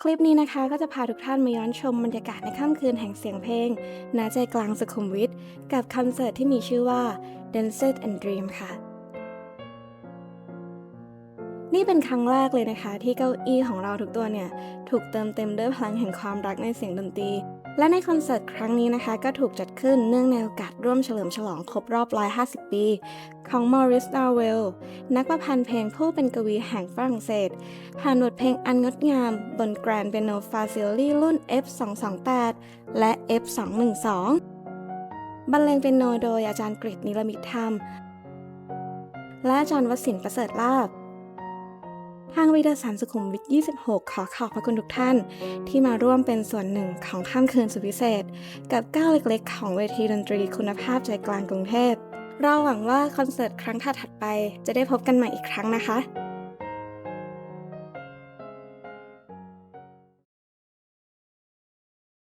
คลิปนี้นะคะก็จะพาทุกท่านมาย้อนชมบรรยากาศในค่ำคืนแห่งเสียงเพลงณใจกลางสุขุมวิทกับคอนเสิร์ตที่มีชื่อว่า Dances and Dream ค่ะ นี่เป็นครั้งแรกเลยนะคะ ที่เก้าอี้ของเราทุกตัวเนี่ย ถูกเติมเต็มด้วยพลังแห่งความรักในเสียงดนตรี และในคอนเสิร์ตครั้งนี้นะคะก็ถูกจัดขึ้นเนื่องในโอกาสร่วมเฉลิมฉลองครบรอบ 150 ปี ของมอริสดาเวลนักประพันธ์เพลงผู้เป็นกวีแห่งฝรั่งเศส ผ่านบทเพลงอันงดงาม บนแกรนเปียโนฟาซิลลี่รุ่น F228 และ F212 บรรเลงเปียโนโดยอาจารย์กฤษนิรมิตธรรม และอาจารย์วสินประเสริฐลาภ ทางวิทยาสารสุขุมวิท 26 ขอขอบพระคุณทุกท่าน ที่มาร่วมเป็นส่วนหนึ่งของค่ำคืนสุดพิเศษ กับก้าวเล็กๆ ของเวทีดนตรีคุณภาพใจกลางกรุงเทพ เราหวังว่าคอนเสิร์ตครั้งถัดๆไป จะได้พบกันใหม่อีกครั้งนะคะ